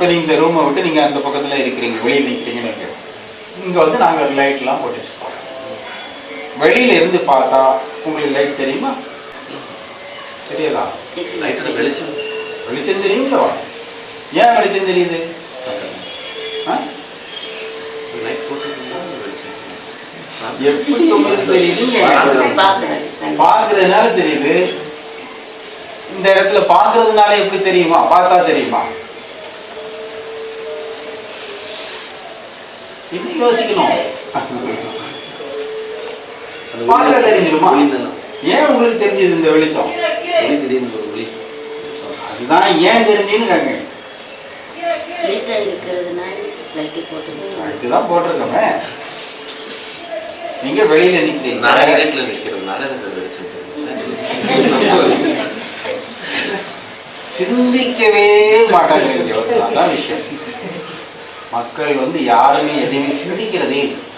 இப்போ நீங்க இந்த ரூமை விட்டு நீங்க அந்த பக்கத்துல இருக்கிறீங்க வெளியில் நிற்கிறீங்கன்னு. இங்க வந்து நாங்க லைட்லாம் போட்டு வச்சிருக்கோம். வெளியில இருந்து பார்த்தா உங்களுக்கு லைட் தெரியுமா? தெரியாதா? லைட்டோட வெளிச்சம். வெளிச்சம் தெரியுங்களோ? ஏன் வெளிச்சம் தெரியுது? எப்படி உங்களுக்கு பார்க்கிறேன். பார்க்கறதுனால தெரியுது. இந்த இடத்துல பார்க்கறதுனால எப்படி தெரியுமா? பார்த்தா தெரியுமா? இது யோசிக்கணும் பார்க்க தெரிஞ்சிருமா ஏன் உங்களுக்கு தெரிஞ்சது இந்த வெளிச்சம்? அதுதான் ஏன் தெரிஞ்சுன்னு இருக்கிறதுனால லைட்டு போட்டுருக்கோம். நீங்க வெளியில நிக்கிறீங்க. இடத்துல நிக்கிறதுனால எனக்கு வெளிச்சம் சிந்திக்கவே மாட்டாங்க. அதான் விஷயம். மக்கள் வந்து யாருமே எதையுமே சிந்திக்கிறதே இல்லை.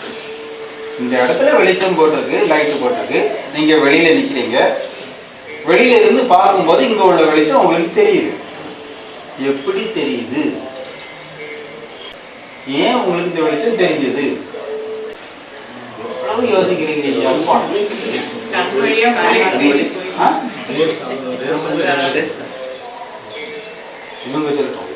இந்த இடத்துல வெளிச்சம் போட்டிருக்கு லைட் போட்டிருக்கு. நீங்க வெளியில நிக்கிறீங்க. வெளியில இருந்து பார்க்கும்போது இங்க உள்ள வெளிச்சம் உங்களுக்கு தெரியுது. எப்படி தெரியுது? ஏன் உங்களுக்கு இந்த வெளிச்சம் தெரிஞ்சது? எவ்வளவு யோசிக்கிறீங்க? இவங்க சொல்லட்டும்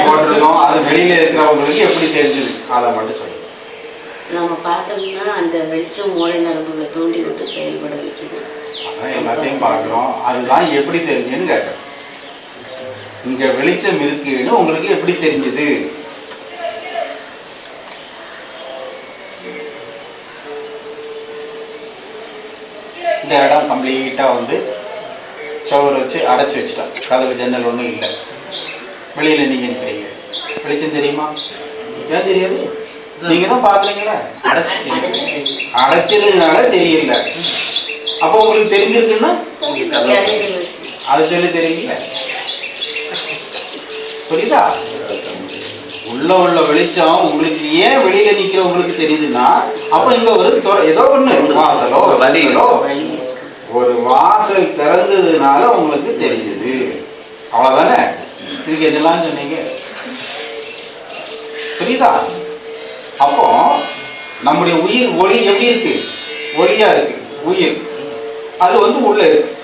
போட்டிருக்கோம் அது வெளியில இருக்கிறவங்களுக்கு எப்படி தெரிஞ்சது அதை மட்டும் சொல்லுங்க நம்ம பார்த்தோம்னா அந்த வெளிச்சம் மூளை நரம்புகளை தூண்டி விட்டு செயல்பட வைக்குது அதான் எல்லாத்தையும் பார்க்கிறோம் அதுதான் எப்படி தெரிஞ்சுன்னு கேட்கறேன் இங்க வெளிச்சம் இருக்குன்னு உங்களுக்கு எப்படி தெரிஞ்சது? இந்த இடம் கம்ப்ளீட்டாக வந்து சவர் வச்சு அடைச்சு வச்சுட்டோம். கதவு ஜன்னல் ஒண்ணும் இல்லை. வெளியில நீங்கள் நிற்கிறீங்க வெளிச்சம் தெரியுமா? ஏன் தெரியாது? நீங்க தான் பாக்குறீங்களா அடைச்சதுனால தெரியல. அப்போ உங்களுக்கு தெரிஞ்சிருக்குன்னா அது சொல்லி தெரியல. புரியுதா? உள்ள உள்ள வெளிச்சம் உங்களுக்கு ஏன் வெளியில நிக்கிறவங்களுக்கு தெரியுதுன்னா அப்ப இங்க ஒரு ஏதோ ஒண்ணு வழியிலோ ஒரு வாசல் திறந்ததுனால உங்களுக்கு தெரிஞ்சது. அவ்வளவுதானே? இதுக்கு எதெல்லாம் சொன்னீங்க. புரியுதா? அப்போ நம்முடைய உயிர் ஒளி எப்படி இருக்கு? ஒளியா இருக்கு. உயிர். அது வந்து உள்ள இருக்கு.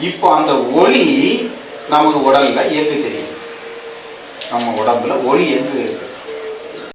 இப்போ அந்த ஒளி நமக்கு உடல்ல எங்கு தெரியும்? நம்ம உடம்புல ஒளி எங்கு இருக்கு